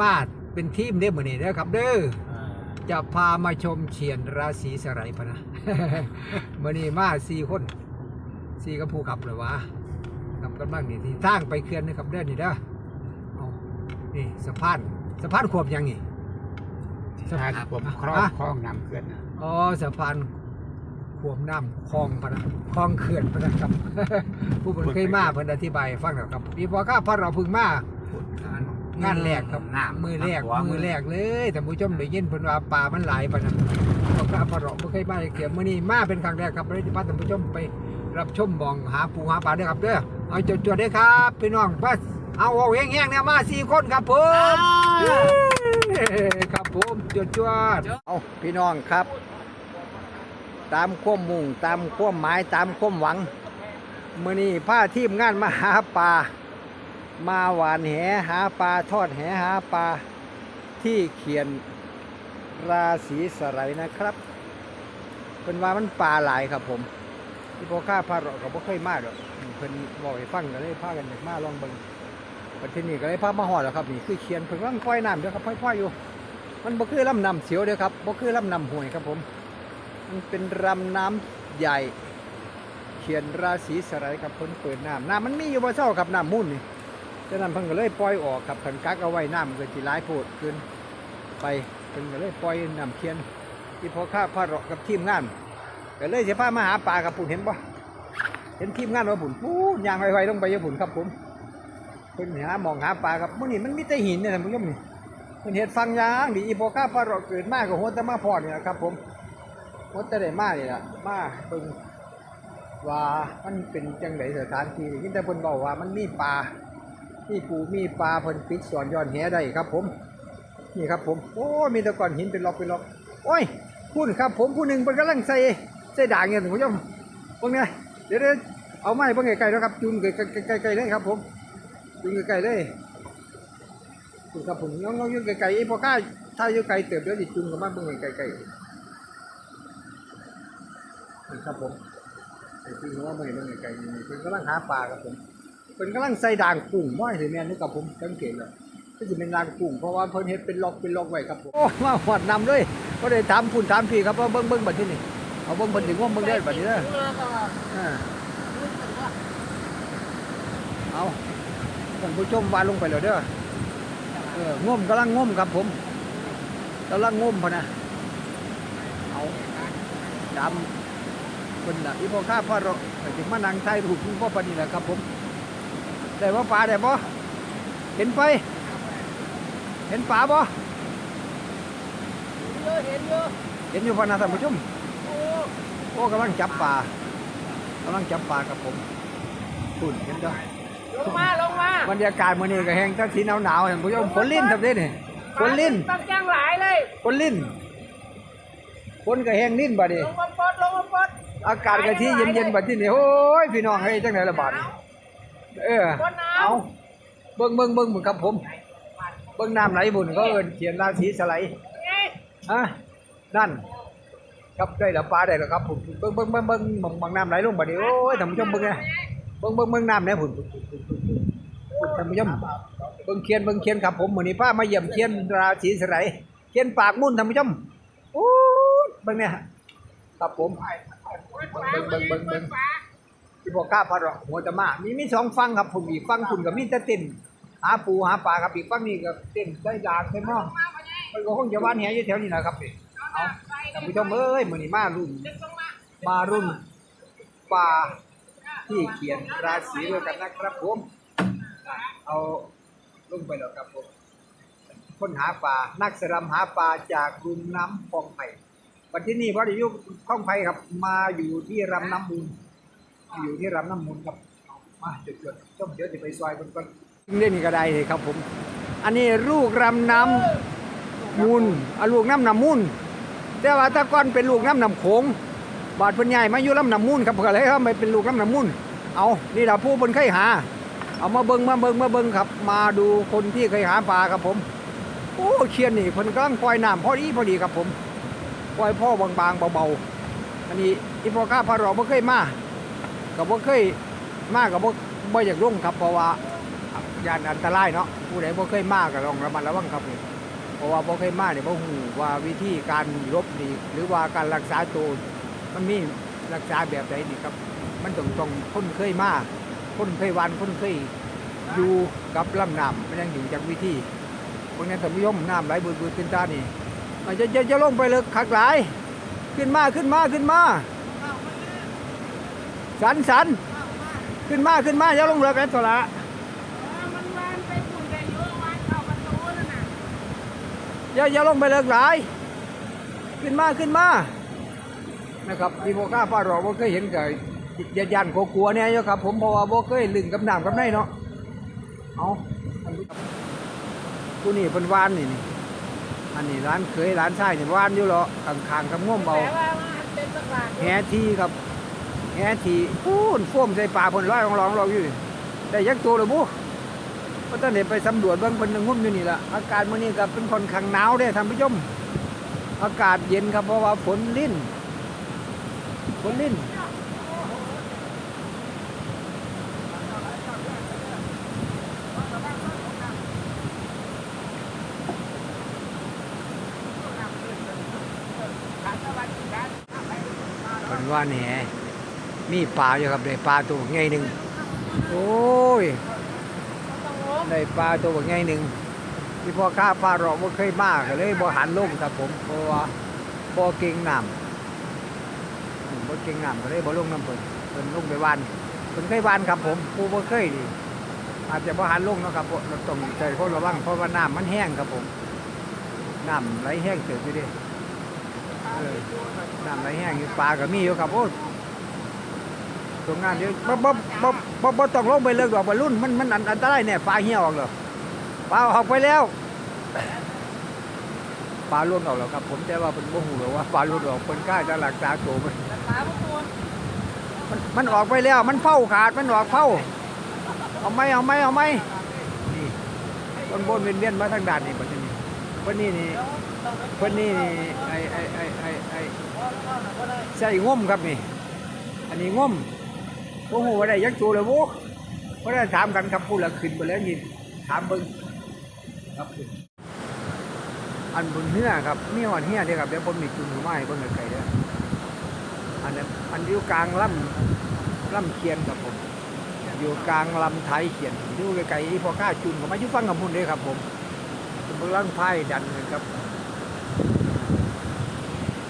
มาเป็นทีมเด้อมื้อนี้เด้อครับ เด้ออ่าจะพามาชมเชียนราศีสไลพะนะมื่อนี้มาสี่คนสี่กับผู้ขับเลยวะขับกันบ้างนี่ที่ทางไปเขื่อนนะครับเด้อนี่เด้อเอานี่สะพานสะพานขวบยังนี่สถานผมครอบอะครองน้ำเกินนะอ๋อสะพานขวบน้ำคลองพะนะคลองเขื่อนพะนะครับ ผู้เพิ่นเคยมาเพิ่นอธิบายให้ฟังแล้วครับพี่พอข้าพระเราเพึ่งมา งานแรกครับน้ำมือแรกน้ำหัวมือแรกเลยแต่ผู้ชมได้ยินเพิ่นว่าป่ามันหลายปานนั้นเพราะข้าพระเราบ่เคยมาเขียมื้อนี้มาเป็นครั้งแรกครับเลยจะพาท่านผู้ชมไปรับชมมองหาปูหาปลาเด้อครับเด้อเอาจดๆเด้อครับพี่น้องว่าเอาเอาแห้งๆเนี่ยมาสี่คนครับผมเย้ครับผมจดจวดเอาพี่น้องครับ ตามความมุ่งตามความหมายตามความหวังมื้อนี้พาทีมงานมาหาปลา มาหวานแหหาปลาทอดแหหาปลาที่เขียนราศีสไลนะครับเป็นว่ามันปลาหลายครับผมที่พอข้าพาเราก็บ่เคยมาดอกเพิ่นบอกให้ฟังก็เลยพากันอยากมาลองเบิ่งประเทศนี้ก็เลยพามาฮอดแล้วครับนี่คือเขียนเพิ่นกำลังปล่อยน้ำเด้อครับปล่อยๆอยู่ มันบ่คือลำน้ำเสียวเด้อครับบ่คือลำน้ำห้วยครับผม มันเป็นลำน้ำใหญ่ เขียนราศีสไลครับเพิ่นเปิดน้ำน้ำมันมีอยู่บ่เช้าครับน้ำมุ่นนี่ ฉะนั้นเพิ่นก็เลยปล่อยออกครับเพิ่นกักเอาไว้น้ำก็สิหลายโพดเกินไปเพิ่นก็เลยปล่อยน้ำเคียน ที่พอข้าพาเราะกับทีมงานก็เลยสิพามาหาปลากับปุ่นเห็นบ่เห็นทีมงานว่าปุ่นปูนยางไวๆลงไปอยาปุ่นครับผมเพิ่นหามองหาปลาครับมื้อนี้มันมีแต่หินเนี่ยท่านผู้ชมนี่เพิ่นเฮ็ดฟังยางดีอีพอข้าพาเราะเกิดมาก็โหแต่มาพอดเนี่ล่ะครับผมโหแต่ได้มากนี่ล่ะมาเพิ่นว่ามันเป็นจังไดสถานที่นี่งแต่เพิ่นบอกว่ามันมีปลา มีปูมีปลาเพิ่นปิดสอนย้อนแหได้ครับ ผม นี่ครับ ผมโอ้มีตะกอนหินเป็นล็อกเป็นล็อกโอ้ยพูดครับ ผมผู้หนึ่งเพิ่นกำลังใส่ใส่ด่างเนี่ยผู้ชมเบิ่งเนี่ยเดี๋ยวเดเอาไม้เบิ่งไกลๆแล้วครับจูนไกลๆไกลเลยครับ ผมจูนไกลๆเลยคุณครับผมน้องๆอยืนไกลๆไอ้พอข้าถ้ายู่ไกลเติบเดี๋ยวสิจูนกับมานเบิ่งไกลๆนี่ครับผมไอ้จูนกับมาเบิ่งเบิ่งไกลๆนี่เพิ่นกำลังหาปลาครับผม เป็นกำลังใส่ด่างกุ้งว่าสิแม่นี่กับผมสังเกตแล้วก็จะเป็นด่างกุ้งเพราะว่าเพิ่นเฮ็ดเป็นล็อกเป็นล็อกไว้ครับผมโอ้มาหอดนำเลยก็ได้ถามคุณถามพี่ครับว่าเบิ่งเบิ่งบัดที่นี่เอาเบิ่งเบิ่งถึงว่าเบิ่งได้บัดนี้เด้ออ่าเอาท่านผู้ชมวาลงไปแล้วเด้อเอองมกำลังงมครับผมกำลังงมพะนะเอาดำเป็นน่ะอีพ่อข้าพ่อเราถึงมานั่งถ่ายรูปคุณพ่อปานีแหละครับผม ได้ว่าปลาได้บ่เห็นไป เห็นปลาบ่เห็นอยู่เห็นอยู่พอนะท่านผู้ชมโอ้โอ้กำลังจับปลากำลังจับปลาครับผมคุณเห็นจ้ะลงมาลงมาบรรยากาศมื้อนี้ก็แห้งทั้งสีหนาวๆท่านผู้ชมฝนลิ้นครับเด้นี่ฝนลิ้นต้องจ้างหลายเลยฝนลิ้นฝนก็แห้งลิ้นบัดนี้ลงมาปลดลงมาปลดอากาศก็ที่เย็นๆบัดนี้โอ้ยพี่น้องเฮ้ยจังได๋ล่ะบาดนี้ เออปลดน้เอาเบิ่งเบิ่งเบิ่งหมดครับผม เบิ่งน้ำไหลบุญก็เอิ้นเขียนราศีสไลด์ำไงฮะนั่น ครับได้แล้วปลาได้แล้วครับผมเบิ่งเบิ่งเบิ่งเบิ่งมองมองน้ำไหลลงบัดนี้โอ้ยท่านผู้ชมเบิ่งไงเบิ่งเบิ่งเบิ่งน้ำเนี่ยพุ่นพุ่นพุ่นพุ่นพุ่นพุ่นท่านผู้ชมเบิ่งเขียนเบิ่งเขียนครับผมมื้อนี้ป้ามาเยี่ยมเขียนราศีสไลด์เขียนปากมุ่นท่านผู้ชมโอ้ยเบิ่งเนี่ยครับผมเบิ่งเบิ่งเบิ่งเบิ่ง ที่บอกกล้าพัดหรอกหัวจะมามีมีสองฝั่งครับผมอีกฝั่งคุณกับมีแต่เต้นหาปูหาปลาครับอีกฝั่งนี้ก็เต้นได้ดางใช่หม้อมันก็คงจะว่านแหอยู่แถวนี้นะครับนี่เอาท่านผู้ชมเอ้ยมื้อนี้มารุ่น มารุ่นปลาที่เขียนราศีด้วยกันนะครับผม เอาลงไปแล้วครับผมค้นหาปลานักสรำหาปลาจากรุ่มน้ำคลองไผ่วันที่นี่พระเดชยุคลองไผ่ครับมาอยู่ที่รำน้ำมูล อยู่ที่รำน้ำมูลครับเอามาจุดๆชมเดี๋ยวจะไปซอยคนก่อนเล่นก็ได้เลยครับผม อันนี้ลูกรำน้ำมูลอะลูกน้ำน้ำมูลแต่ว่าตะก้อนเป็นลูกน้ำน้ำโขงบาดเพิ่นใหญ่มาอยู่ลำน้ำมูลครับก็เลยครับไม่เป็นลูกน้ำน้ำมูลเอานี่ล่ะผู้เพิ่นเคยหา เอามาเบิงมาเบิงมาเบิงครับ มาดูคนที่เคยหาปลาครับผม โอ้เชียนนี่เพิ่นกลังปล่อยน้ำพอดีพอดีครับผมปล่อยพ่อบางๆเบาๆอันนี้อีพอข้าพาเราบ่เคยมา ก็บ่เคยมาก็บ่บ่อยากลงครับ เพราะว่ายานอันตรายเนาะผู้ใดบ่เคยมากก็ลองระมัดระวังครับนี่เพราะว่าบ่เคยมากเนี่ยบ่ฮู้ว่าวิธีการลบหลีหรือว่าการรักษาตัวมันมีรักษาแบบใดนี่ครับ มันต้องต้องคนเคยมากคนเคยวันคนเคยอยู่กับลำน้ำมันยังอยู่จากวิธีเพราะงั้นท่านผู้ชมน้ำไหลบืดๆขึ้นตานี่มันจะจะจะลงไปเลยคักหลาย ขึ้นมาขึ้นมาขึ้นมา สันสันขึ้นมาขึ้นมาอย่าลงเรือกันตัวละมันวานไปปุ่นกันเยอะวานเข้าประตูนั่นน่ะอย่าอย่าลงไปเลิกหลาย ขึ้นมาขึ้นมานะครับที่พวกข้าป้ารอบ่เคยเห็นกับยันยันกลัวๆเนี่ยเยอะครับ ผมเพราะว่าบ่เคยลึงกับน้ำกับในเนาะเอาอันนี้ครับผู้นี่เป็นวานนี่นี่อันนี้ร้านเคยร้านชายนี่วานอยู่เหรอข้างๆกับง่วมเอาแต่ว่ามันเป็นสักหลักแหทีครับ แหทีพูนโฟมใส่ปลาเพิ่นร้อยของร้องเราอยู่นี่ได้ยักตัวเลยบุเพราะตอนนี้ไปสำรวจเบิ่งเพิ่นงุ่มอยู่นี่ละอากาศมื้อนี้ก็เป็นคนข้างหนาวเด้ท่านผู้ชมอากาศเย็นครับเพราะว่าฝนลิ้นฝนลิ้นเพิ่นว่าแหน มีปลาอยู่ครับได้ปลาตัวใหญ่หนึ่งโอ้ยต้องลบได้ปลาตัวใหญ่หนึ่งที่พ่อข้าปลาเราบ่เคยมากเลยบ่หันลงครับผมเพราะว่าบ่เก่งน้ำอืมบ่เก่งน้ำก็เลยบ่ลงน้ำเพิ่นเพิ่นลงไปวานเพิ่นเคยวานครับผมผู้บ่เคยนี่อาจจะบ่หันลงเนาะครับเราต้องใจคนระวังเพราะว่าน้ำมันแห้งครับผมน้ำไหลแห้งเกิดอยู่ดิน้ำไหลแห้งอยู่ปลาก็มีอยู่ครับโอ้ ตรงงานเดี๋ยวบ่บ่บ่บ่บ่ต้องลงไปเลิกดอกบอลลุ่นมันมันอันอันตรายเนี่ยปลาเหี่ยวออกเหรอปลาออกไปแล้วปลาล้วนออกแล้วครับ ผมแต่ว่าเป็นบ่ฮู้หรอว่าปลาล้วนออกเพิ่นกล้าจะรักษาตัวมันแต่ขาพวกคุณมันมันออกไปแล้ว มันเผาขาดมันออกเผาเอาไหมเอาไหมเอาไหมนี่บนบนเวียนเวียนมาทางด้านนี้บัดนี้เพิ่นนี่นี่เพิ่นนี่นี่ไอไอไอไอไอใส่ง่มครับนี่ อันนี้ง่ม โอ้โหว่าได้ยักษ์ตัวเลยโว้ว่าได้ถามกันครับพูดละขึ้นไปแล้วนี่ถามเบิ่งครับขึ้นอันบนเนื้อครับมีหอนเหี้ยเด้อครับเดี๋ยวผมมีจุ่มหัวไม้เบิ่งไกลๆเด้ออันนั้นอันอยู่กลางลำลำเคียนครับผม อยู่กลางลำไทยเขียนอยู่ไกลๆพอข้าจุนผมมาอยู่ฟังกับพุ่นเลยครับ ผมเป็นเรื่องไพ่ดันเลยครับ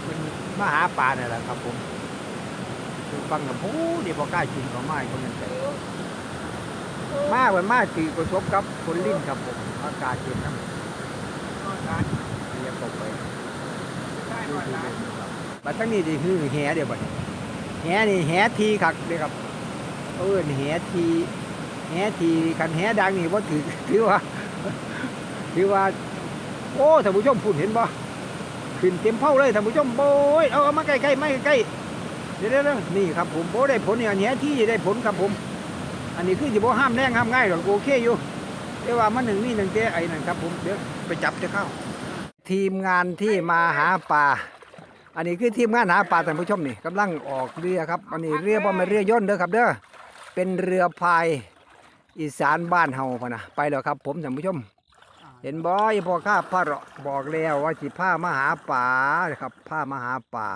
เป็นมาหาปลาเนี่ยแหละครับผม ฟังกับผู้เดี๋ยวพอข้าจุนเขาไม้คนนั้นไปมาเหมือนมาตีกระทบกับคนลิ้นครับผมอากาศเย็นน้ำเรียกตกไปดูดูดูครับบัดทั้งนี้ดีคือแหเดี๋ยวบัดนี้แหนี่แหทีคักเดียวครับเอิ้นแหทีแหทีคันแหดังนี่ว่าถือถือว่าถือว่า โอ้ท่านผู้ชมพูดเห็นบ่ขึ้นเต็มเผาเลยท่านผู้ชมโอ้ยเอาเอามาใกล้ๆมาใกล้ๆเดี๋ยวเดี๋ยวๆนี่ครับผมโอ้ได้ผลเนี่ยอันแหที่ได้ผลครับผม อันนี้คือจะบ่ห้ามแรงห้ามง่ายหรอกโอเคอยู่แต่ว่ามันหนึ่งมีหนึ่งเต้ไอ้นั่นครับผมเดี๋ยวไปจับจะเข้า ทีมงานที่มาหาปลาอันนี้คือทีมงานหาปลาท่านผู้ชมนี่กำลังออกเรือครับ อันนี้เรือบ่แม่นเรือย่นเด้อครับเด้อเป็นเรือพายอีสานบ้านเฮาพะนะไปแล้วครับ ผมท่านผู้ชม เห็นบอยพอข้าพระเราบอกแล้วว่าสิพามาหาป่าครับพามาหาป่า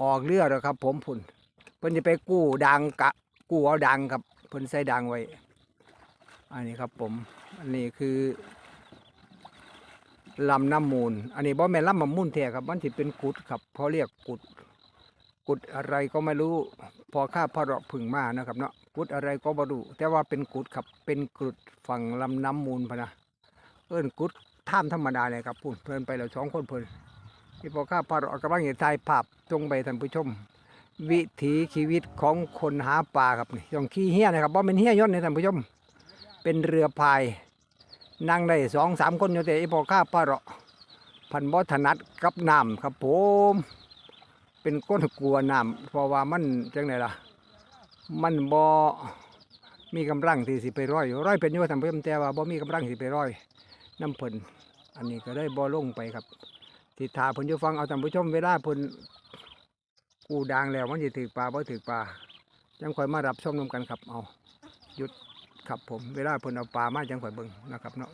ออกเรือแล้วครับ ผมพุ่นเพิ่นจะไปกู้ดังกะ กู้เอาดังครับเพิ่นใส่ดังไว้ อันนี้ครับผมอันนี้คือลำน้ำมูล อันนี้บ่แม่นลำน้ำมูลแท้ครับมันสิเป็นกุดครับเขาเรียกกุด กุดอะไรก็ไม่รู้ พอข้าพระเราพึ่งมานะครับเนาะกุดอะไรก็บ่รู้แต่ว่าเป็นกุดครับเป็นกุดฝั่งลำน้ำมูลพะนะเอิ้นกุดท่ามธรรมดาเลยครับพูดเพิ่นไปแล้วสองคนเพิ่น ที่พอข้าพระเราะกำลังเห็นถ่ายภาพจงไปท่านผู้ชม วิถีชีวิตของคนหาปลาครับนี่ต้องขี้เหี้ยนะครับเพราะเป็นเหี้ยย่นในท่านผู้ชม เป็นเรือพาย นั่งได้สองสามคนอยู่แต่อีพอข้าพระเราพันบ่ถนัดกับน้ำครับผม เป็นก้นกลัวน้ำเพราะว่ามันจังไดล่ะ มันบ่มีกำลังที่สิไปร้อยร้อยเป็นอยู่ว่าทำเพิ่มแต่ว่าบ่มีกำลังสิไปร้อยน้ำเพิ่นอันนี้ก็ได้บ่ลงไปครับ ทิทาเพิ่นจะฟังเอาท่านผู้ชมเวลาเพิ่นกูดังแล้วมันสิถือปลาบ่ถือปลาจังคอยมารับชมนำกันครับเอาหยุดครับผมเวลาเพิ่นเอาปลามาจังข่อยเบิ่งนะครับเนาะ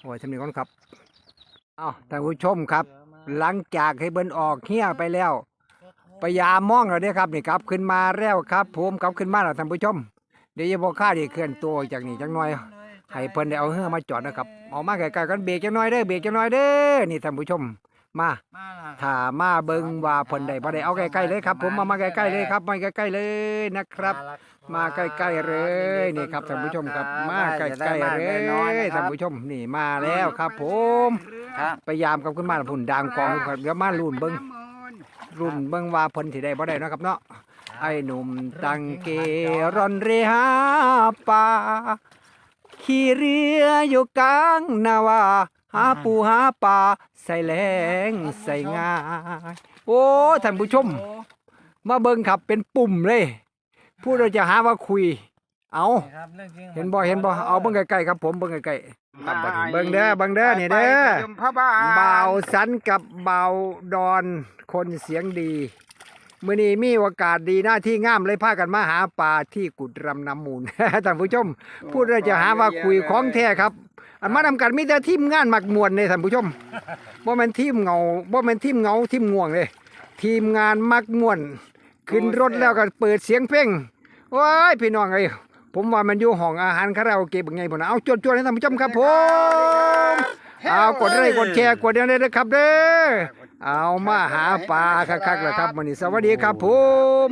โอ้ยทำนี้ก่อนครับอ้าท่านผู้ชมครับ หลังจากให้เบิ่นออกเฮี้ยไปแล้วพยายามมองแล้วเด้อครับนี่ครับขึ้นมาแล้วครับผมกลับขึ้นมาแล้วท่านผู้ชม เดี๋ยวอย่าบอกข้าดิเคลื่อนตัวจากนี่จังหน่อยให้เพิ่นได้เอาเฮือมาจอดนะครับเอามาใกลๆกันเบรกจังหน่อยเด้อเบรกจังหน่อยเด้อนี่ท่านผู้ชม มามาล่ะถ้ามาเบิ่งว่าเพิ่นได้บ่ได้เอาใกล้ๆเลยครับ ผมมามาใกล้ๆเลยครับมาใกล้ๆเลยนะครับ มาใกล้ๆเลยนี่ครับท่านผู้ชมครับ มาใกล้ๆเลยท่านผู้ชมนี่มาแล้วครับ ผมครับพยายามกับขึ้นมาแล้วพุ่นดางกองครับเดี๋ยวมาลุ้นเบิ่งรุ่นเบิ่งว่าเพิ่นสิได้บ่ได้เนาะครับเนาะไอ้หนุ่มตังเกรอนเรหาป่าขี่เรืออยู่กลางนาวา หาปูหาปลาใส่แหลงใส่งายโอ้ท่านผู้ชม มาเบิ่งครับเป็นปุ่มเลย พูดเราจะหาว่าคุย เอาเห็นบ่เห็นบ่เอาเบิ่งใกล้ๆครับผมเบิ่งใกล้ๆครับบัดนี้เบิ่งเด้อเบิ่งเด้อนี่เด้อพระบ้านบ่าวสันกับบ่าวดอนคนเสียงดีมื้อนี้มีโอกาสดีหน้าที่งามเลยพากันมาหาปลาที่กุดรำน้ำมูลท่านผู้ชม พูดเราจะหาว่าคุยของแท้ครับ อันมานำกันมีแต่ทีมงานมักมวนเลยท่านผู้ชมบ่แม่นทีมเงาบ่แม่นทีมเงาทีมง่วงเลย ทีมงานมักมวน ขึ้นรถแล้วก็เปิดเสียงเพลงว้ายพี่น้องเอ้ผมว่ามันอยู่ห้องอาหารคาราโอเกะเป็นไงบ่นะเอาจวดๆให้ท่านผู้ชมครับผมเอากดไลค์กดแชร์กดอย่างนี้นะครับเด้อเอามาหาปลาคักๆแล้วครับมื้อนี้สวัสดีครับผม